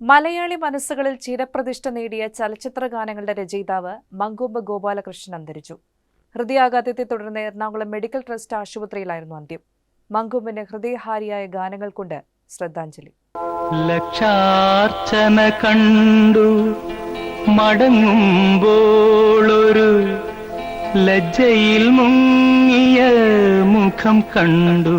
മലയാളി മനസ്സുകളിൽ ചിരപ്രതിഷ്ഠ നേടിയ ചലച്ചിത്ര ഗാനങ്ങളുടെ രചയിതാവ് മങ്കൂമ്പ് ഗോപാലകൃഷ്ണൻ അന്തരിച്ചു. ഹൃദയാഘാതത്തെ തുടർന്ന് എറണാകുളം മെഡിക്കൽ ട്രസ്റ്റ് ആശുപത്രിയിലായിരുന്നു അന്ത്യം. മങ്കൂമ്പിന് ഹൃദയഹാരിയായ ഗാനങ്ങൾ കൊണ്ട് ശ്രദ്ധാഞ്ജലി. ലക്ഷാർച്ചന കണ്ടു മടങ്ങുമ്പോളൊരു ലജ്ജയിൽ മുങ്ങിയ മുഖം കണ്ടു.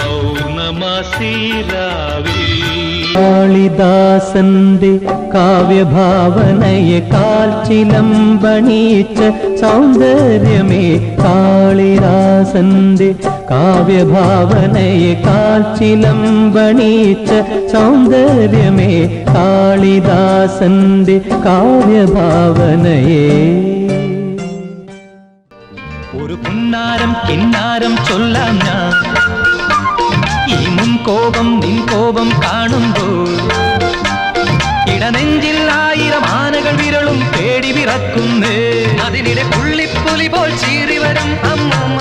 പൗർണമാസീരാവി കാളിദാസന്റെ കാവ്യഭാവനയെ കാൽച്ചിലമ്പണീച്ച സൗന്ദര്യമേ കാളിദാസന്റെ കാവ്യഭാവനയെ കാൽച്ചിലമ്പണീച്ച സൗന്ദര്യമേ കാളിദാസന്റെ കാവ്യഭാവനയെ. ഒരു പുന്നാരം കിന്നാരം ചൊല്ലാം ഞാൻ. ഈ മുൻ കോപം നിൻ കോപം കാണുമ്പോൾ ഇടനെഞ്ചിൽ ആയിരം ആനകൾ വിരളും പേടി വിറക്കുന്നേ. അതിനിടെ പുള്ളിപ്പുലി പോൽ ചീറി വരും അമ്മ